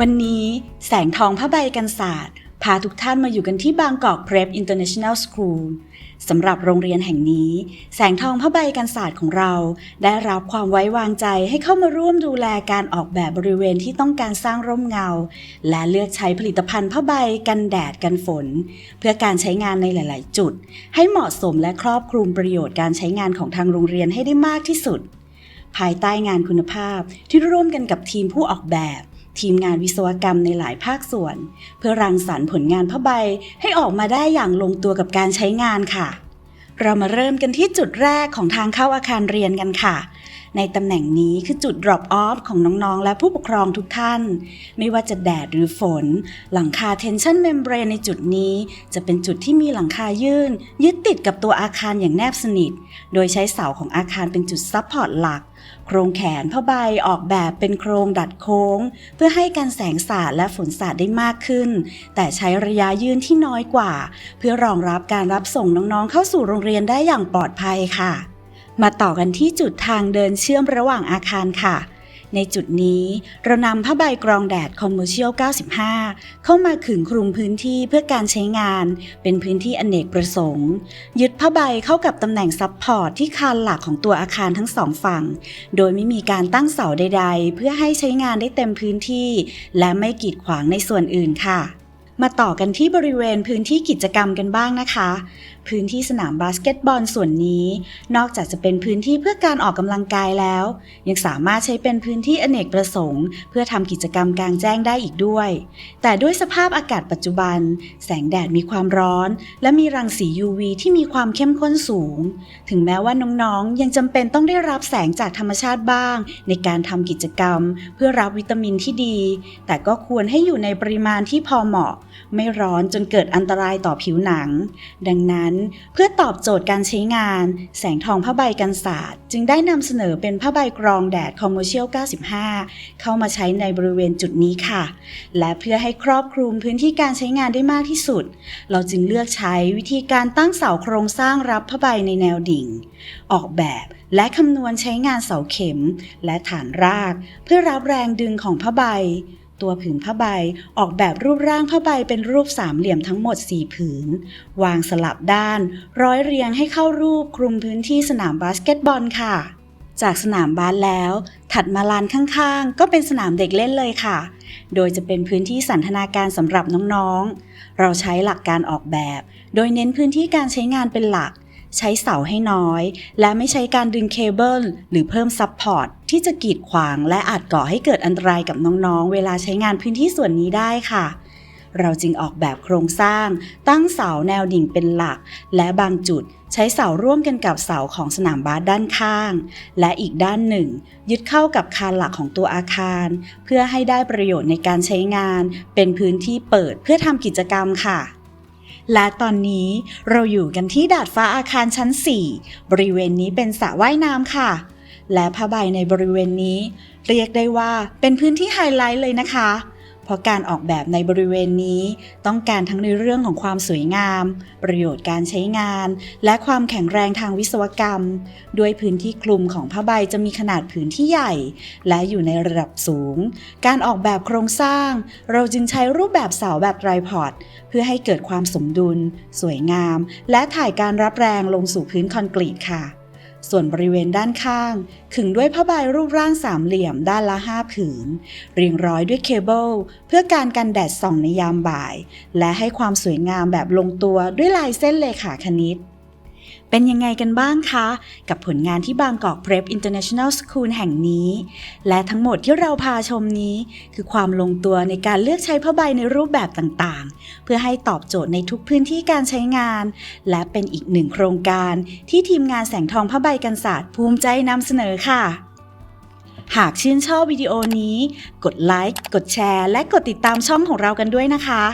วันนี้แสงทองผ้าใบกันศาสตร์ พาทุกท่านมาอยู่กันที่บางกอก Prep International School สำหรับโรงเรียนแห่งนี้ แสงทองผ้าใบกันศาสตร์ของเรา ได้รับความไว้วางใจให้เข้ามาร่วมดูแลการออกแบบบริเวณที่ต้องการสร้างร่มเงา และเลือกใช้ผลิตภัณฑ์ผ้าใบกันแดดกันฝน เพื่อการใช้งานในหลาย ๆ จุด ให้เหมาะสมและครอบคลุมประโยชน์การใช้งานของทางโรงเรียนให้ได้มากที่สุด ภายใต้งานคุณภาพที่ร่วมกันกับทีมผู้ออกแบบ ทีมงานวิศวกรรมในหลายภาคส่วน เพื่อรังสรรค์ผลงานผ้าใบให้ออกมาได้อย่างลงตัวกับการใช้งานค่ะ เรามาเริ่มกันที่จุดแรกของทางเข้าอาคารเรียนกันค่ะ ในตำแหน่งนี้คือจุด drop off ของน้องๆ และผู้ปกครองทุกท่าน ไม่ว่าจะแดดหรือฝน หลังคา tension membrane ในจุดนี้จะเป็นจุดที่มีหลังคายื่น ยึดติดกับตัวอาคารอย่างแนบสนิท โดยใช้เสาของอาคารเป็นจุดซับพอร์ตหลัก โครงแขนผ้าใบออกแบบเป็นโครงดัดโค้ง เพื่อให้การแสงสาดและฝนสาดได้มากขึ้น แต่ใช้ระยะยื่นที่น้อยกว่า เพื่อรองรับการรับส่งน้องๆ เข้าสู่โรงเรียนได้อย่างปลอดภัยค่ะ มาต่อกันที่จุดทางเดินเชื่อมระหว่างอาคารค่ะ ในจุดนี้เรานำผ้าใบกรองแดด Commercial 95 เข้ามาขึงคลุมพื้นที่เพื่อการใช้งาน เป็นพื้นที่อเนกประสงค์ ยึดผ้าใบเข้ากับตำแหน่งซับพอร์ตที่คานหลักของตัวอาคารทั้งสองฝั่ง โดยไม่มีการตั้งเสาใด ๆ เพื่อให้ใช้งานได้เต็มพื้นที่ และไม่กีดขวางในส่วนอื่นค่ะมาต่อกันที่บริเวณพื้นที่กิจกรรมกันบ้างนะคะพื้นที่สนามบาสเกตบอลส่วนนี้ นอกจากจะเป็นพื้นที่เพื่อการออกกำลังกายแล้ว ยังสามารถใช้เป็นพื้นที่อเนกประสงค์ เพื่อทำกิจกรรมกลางแจ้งได้อีกด้วย แต่ด้วยสภาพอากาศปัจจุบัน แสงแดดมีความร้อน และมีรังสี UV ที่มีความเข้มข้นสูง ถึงแม้ว่าน้องๆ ยังจำเป็นต้องได้รับแสงจากธรรมชาติบ้าง ในการทำกิจกรรม เพื่อรับวิตามินที่ดี แต่ก็ควรให้อยู่ในปริมาณที่พอเหมาะ ไม่ร้อนจนเกิดอันตรายต่อผิวหนัง ดังนั้นเพื่อตอบโจทย์การใช้งาน แสงทองผ้าใบกันศาสตร์ จึงได้นำเสนอเป็นผ้าใบกรองแดด Commercial 95 เข้ามาใช้ในบริเวณจุดนี้ค่ะ และเพื่อให้ครอบคลุมพื้นที่การใช้งานได้มากที่สุด เราจึงเลือกใช้วิธีการตั้งเสาโครงสร้างรับผ้าใบในแนวดิ่ง ออกแบบและคำนวณใช้งานเสาเข็ม และฐานราก เพื่อรับแรงดึงของผ้าใบ ตัวผืนผ้าใบ ออกแบบรูปร่างผ้าใบเป็นรูปสามเหลี่ยมทั้งหมด 4 ผืน วางสลับด้าน ร้อยเรียงให้เข้ารูปคลุมพื้นที่สนามบาสเกตบอลค่ะ จากสนามบาสแล้ว ถัดมาลานข้างๆ ก็เป็นสนามเด็กเล่นเลยค่ะ โดยจะเป็นพื้นที่สันทนาการสำหรับน้องๆ เราใช้หลักการออกแบบ โดยเน้นพื้นที่การใช้งานเป็นหลัก ใช้เสาให้น้อย และไม่ใช้การดึงเคเบิลหรือเพิ่มซับพอร์ตที่จะกีดขวางและอาจก่อให้เกิดอันตรายกับน้องๆ เวลาใช้งานพื้นที่ส่วนนี้ได้ค่ะ เราจึงออกแบบโครงสร้าง ตั้งเสาแนวดิ่งเป็นหลัก และบางจุดใช้เสาร่วมกันกับเสาของสนามบาสด้านข้าง และอีกด้านหนึ่ง ยึดเข้ากับคานหลักของตัวอาคาร เพื่อให้ได้ประโยชน์ในการใช้งาน เป็นพื้นที่เปิดเพื่อทำกิจกรรมค่ะ และตอนนี้เราอยู่กันที่ดาดฟ้าอาคารชั้น 4 บริเวณนี้เป็นสระว่ายน้ำค่ะ และผ้าใบในบริเวณนี้ เรียกได้ว่าเป็นพื้นที่ไฮไลท์เลยนะคะ ราะการออกแบบในบริเวณนี้ต้องการทั้งในเรื่องของความสวยงาม ประโยชน์การใช้งาน และความแข็งแรงทางวิศวกรรม ด้วยพื้นที่คลุมของผ้าใบจะมีขนาดผืนที่ใหญ่ และอยู่ในระดับสูง การออกแบบโครงสร้าง เราจึงใช้รูปแบบเสาแบบไตรพอดเพื่อให้เกิดความสมดุล สวยงาม และถ่ายการรับแรงลงสู่พื้นคอนกรีตค่ะ ส่วนบริเวณด้านข้าง ขึงด้วยผ้าใบรูปร่างสามเหลี่ยมด้านละ5ผืน เรียงร้อยด้วยเคเบิลเพื่อการกันแดดส่องในยามบ่าย และให้ความสวยงามแบบลงตัวด้วยลายเส้นเลขาคณิต เป็นยังไงกันบ้างคะ กับผลงานที่บางกอก Prep International School แห่งนี้ และทั้งหมดที่เราพาชมนี้ คือความลงตัวในการเลือกใช้ผ้าใบในรูปแบบต่างๆ เพื่อให้ตอบโจทย์ในทุกพื้นที่การใช้งาน และเป็นอีกหนึ่งโครงการที่ทีมงานแสงทองผ้าใบกันศาสตร์ภูมิใจนำเสนอค่ะหากชื่นชอบวิดีโอนี้ กดไลค์ กดแชร์ และกดติดตามช่องของเรากันด้วยนะคะ